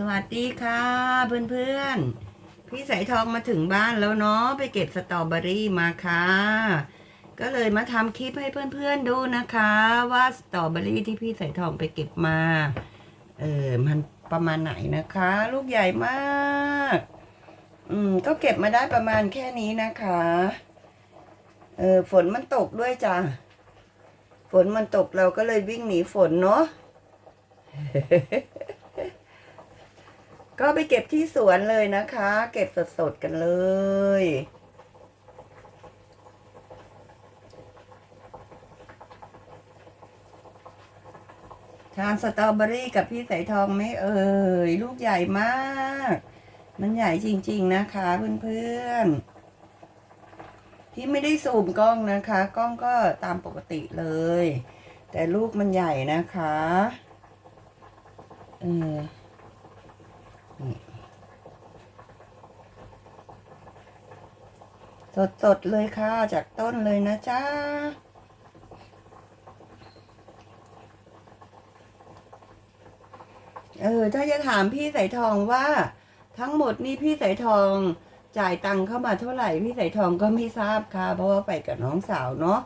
สวัสดีค่ะเพื่อนๆ พี่สายทองมาถึงบ้านแล้วเนาะไปเก็บสตรอเบอรี่มาค่ะ ก็เลยมาทำคลิปให้เพื่อนๆดูนะคะ ว่าสตรอเบอรี่ที่พี่สายทองไปเก็บมา เออมันประมาณไหนนะคะ ลูกใหญ่มาก อืมก็เก็บมาได้ประมาณแค่นี้นะคะ เออฝนมันตกด้วยจ้ะฝนมันตกเราก็เลยวิ่งหนีฝนเนาะ ก็ไปเก็บที่สวนเลยนะคะ เก็บสดๆกันเลย ทานสตรอเบอรี่กับพี่สายทองไหม่เอ่ย ลูกใหญ่มาก มันใหญ่จริงๆนะคะเพื่อนๆ ที่ไม่ได้ซูมกล้องนะคะ กล้องก็ตามปกติเลย แต่ลูกมันใหญ่นะคะ เออ สดๆเลยค่ะ จากต้นเลยนะจ๊ะเออถ้าจะถามพี่สายทองว่า ทั้งหมดนี่พี่สายทองจ่ายตังค์เข้ามาเท่าไหร่ พี่สายทองก็ไม่ทราบค่ะ เพราะว่าไปกับน้องสาวเนาะ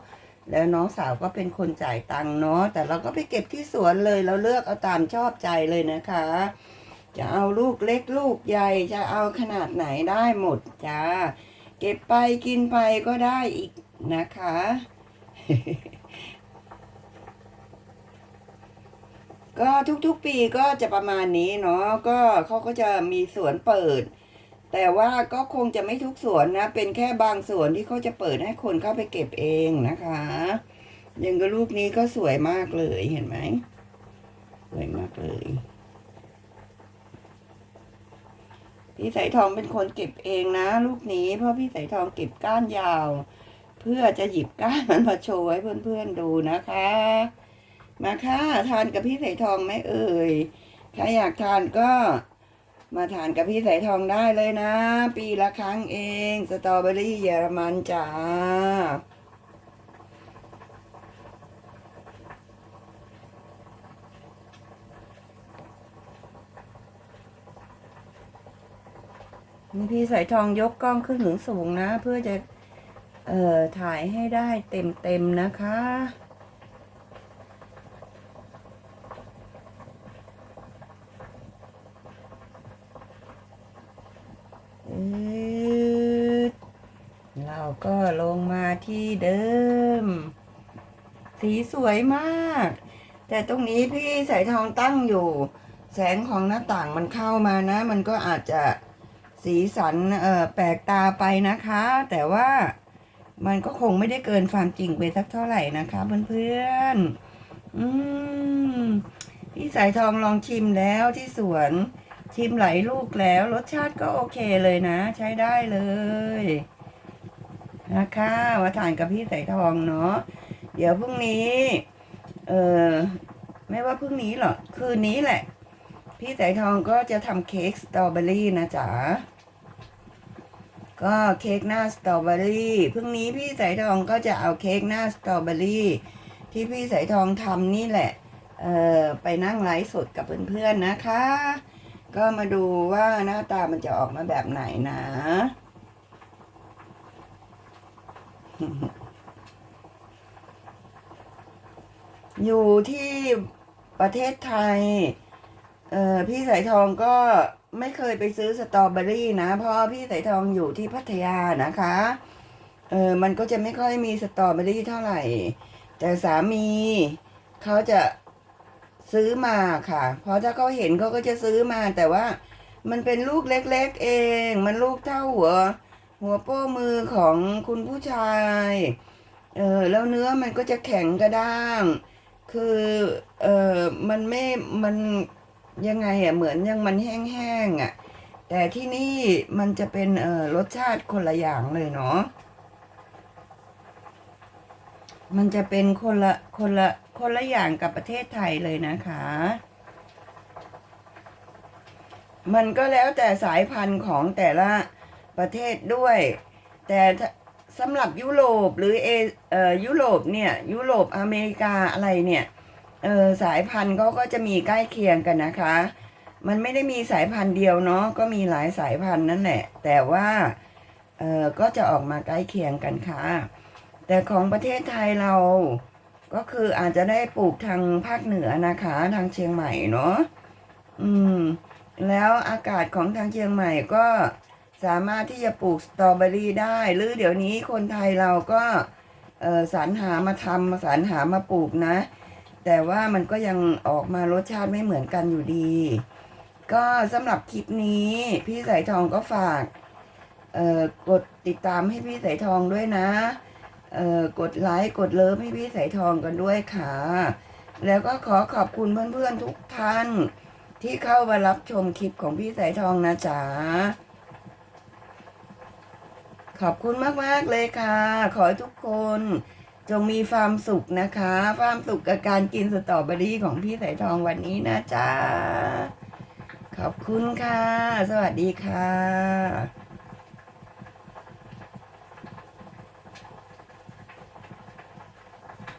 แล้วน้องสาวก็เป็นคนจ่ายตังค์เนาะแต่เราก็ไปเก็บที่สวนเลยเราเลือกเอาตามชอบใจเลยนะคะ จะเอาลูกเล็กลูกใหญ่จะเอาขนาดไหนได้หมดจ้า เก็บไปกินไปก็ได้อีกนะคะ ก็ทุกๆปีก็จะประมาณนี้เนาะก็เขาก็จะมีสวนเปิด แต่ว่าก็คงจะไม่ทุกสวนนะ เป็นแค่บางสวนที่เขาจะเปิดให้คนเข้าไปเก็บเองนะคะอยังก็ลูกนี้ก็สวยมากเลยเห็นไหมสวยมากเลย พี่สายทองเป็นคนเก็บเองนะ ลูกนี้ เพราะพี่สายทองเก็บก้านยาว เพื่อจะหยิบก้านมันมาโชว์ให้เพื่อนๆดูนะคะ มาค่ะทานกับพี่สายทองไหมเอ่ยถ้าอยากทานก็มาทานกับพี่สายทองได้เลยนะ ปีละครั้งเอง สตรอเบอรี่เยอรมันจ้า นี่พี่สายทองยกกล้องขึ้นถึงสูงนะ เพื่อจะเอ่อถ่ายให้ได้เต็มๆนะคะ เราก็ลงมาที่เดิม สีสวยมาก แต่ตรงนี้พี่สายทองตั้งอยู่ แสงของหน้าต่างมันเข้ามานะ มันก็อาจจะ สีสันเออแปลกตาไปนะคะ แต่ว่ามันก็คงไม่ได้เกินความจริงไปสักเท่าไหร่นะคะ เพื่อนๆอืมพี่สายทองลองชิมแล้วที่สวนชิมหลายลูกแล้วรสชาติก็โอเคเลยนะ ใช้ได้เลย นะคะมาทานกับพี่สายทองเนาะเดี๋ยวพรุ่งนี้ เออไม่ว่าพรุ่งนี้หรอกคืนนี้แหละ พี่สายทองก็จะทำเค้กสตรอเบอรี่นะจ๊ะก็เค้กหน้าสตรอเบอรี่พรุ่งนี้พี่สายทองก็จะเอาเค้กหน้าสตรอเบอรี่ ที่พี่สายทองทำนี่แหละเออไปนั่งไลฟ์สดกับเพื่อนๆนะคะ ก็มาดูว่าหน้าตามันจะออกมาแบบไหนนะอยู่ที่ประเทศไทย เออพี่สายทองก็ไม่เคยไปซื้อสตรอเบอรี่นะ เพราะพี่สายทองอยู่ที่พัทยานะคะ เออมันก็จะไม่ค่อยมีสตรอเบอรี่เท่าไหร่ แต่สามีเขาจะซื้อมาค่ะ เพราะถ้าเขาเห็นเขาก็จะซื้อมา แต่ว่ามันเป็นลูกเล็ก ๆ เอง มันลูกเท่าหัว หัวโป้มือของคุณผู้ชาย เออแล้วเนื้อมันก็จะแข็งกระด้าง คือ เออมันไม่ มัน ยังไงอะเหมือนยังมันแห้งๆอะแต่ที่นี่มันจะเป็นเออรสชาติคนละอย่างเลยเนาะมันจะเป็นคนละคนละคนละอย่างกับประเทศไทยเลยนะคะ มันก็แล้วแต่สายพันธุ์ของแต่ละประเทศด้วย แต่สำหรับยุโรปหรือเอเอ่อยุโรปเนี่ย ยุโรปอเมริกาอะไรเนี่ย เออสายพันธุ์เขาก็จะมีใกล้เคียงกันนะคะ มันไม่ได้มีสายพันธุ์เดียวเนาะก็มีหลายสายพันธุ์นั่นแหละ แต่ว่าเออก็จะออกมาใกล้เคียงกันค่ะ แต่ของประเทศไทยเราก็คืออาจจะได้ปลูกทางภาคเหนือนะคะ ทางเชียงใหม่เนาะอืม แล้วอากาศของทางเชียงใหม่ก็สามารถที่จะปลูกสตรอเบอรี่ได้ หรือเดี๋ยวนี้คนไทยเราก็สรรหามาทำสรรหามาปลูกนะ แต่ว่ามันก็ยังออกมารสชาติไม่เหมือนกันอยู่ดี ก็สำหรับคลิปนี้ พี่สายทองก็ฝากเอ่อกดติดตามให้พี่สายทองด้วยนะเอ่อกดไลค์กดเลิฟให้พี่สายทองกันด้วยค่ะ แล้วก็ขอขอบคุณเพื่อนๆทุกท่านที่เข้ามารับชมคลิปของพี่สายทองนะจ๊ะ ขอบคุณมาก ๆ เลยค่ะ ขอให้ทุกคน จงมีความสุขนะคะ ความสุขกับการกินสตรอเบอรี่ของพี่สายทองวันนี้นะจ๊ะ ขอบคุณค่ะ สวัสดีค่ะ